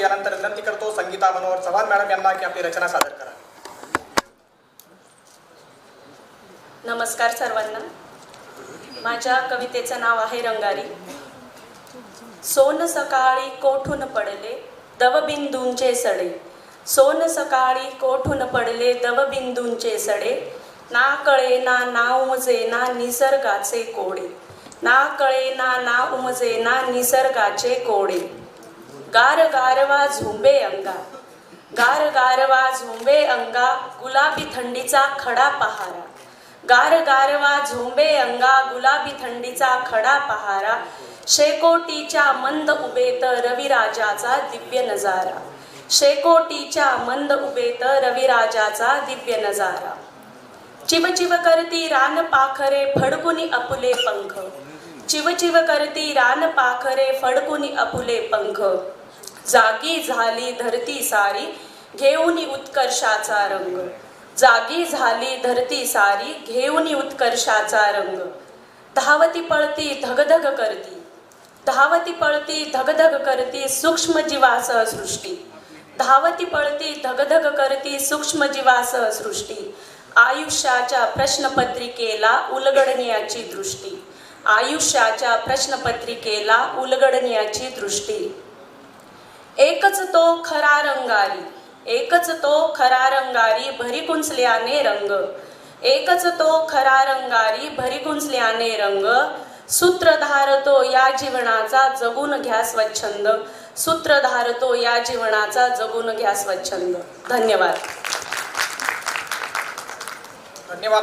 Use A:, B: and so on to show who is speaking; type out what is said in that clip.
A: यानंतर विनंती करतो संगीता मनोहर चव्हाण मॅडम यांना की आपली रचना सादर करा.
B: नमस्कार सर्वांना. माझ्या कवितेचं नाव आहे रंगारी. सोन सकाळी कोठून पडले दवबिंदूंचे सडे. सोन सकाळी कोठून पडले दवबिंदूंचे सडे. ना कळे ना ना उमजे ना निसर्गाचे कोडे. ना कळे ना ना उमजे ना निसर्गाचे कोडे. गार गारवा झोंबे अंगा. गार गारवा झोंबे अंगा गुलाबी थंडीचा खडा पहारा. गार गारवा झोंबे अंगा गुलाबी थंडीचा खडा पहारा. शेकोटीच्या मंद उभेत रविराजाचा दिव्य नजारा. शेकोटीच्या मंद उभेत रविराजाचा दिव्य नजारा. चिवचिव करती रान पाखरे फडकुनी अपुले पंख. चिवचिव करती रान पाखरे फडकुनी अपुले पंख. जागी झाली धरती सारी घेऊनी उत्कर्षाचा रंग. जागी झाली धरती सारी घेऊनी उत्कर्षाचा रंग. धावती पळती धगधग करती. धावती पळती धगधग करती सूक्ष्म जीवासह सृष्टी. धावती पळती धगधग करती सूक्ष्म जीवासह सृष्टी. आयुष्याच्या प्रश्नपत्रिकेला उलगडण्याची दृष्टी. आयुष्याच्या प्रश्नपत्रिकेला उलगडण्याची दृष्टी. एकच तो खरा रंगारी एकच तो खरा रंगारी भरी कुंचल्याने रंग एकच तो खरा रंगारी भरी कुंचल्याने रंग सूत्रधार तो या जीवनाचा जगून घ्या स्वच्छंद सूत्रधार तो या जीवनाचा जगून घ्या स्वच्छंद. धन्यवाद.
A: धन्यवाद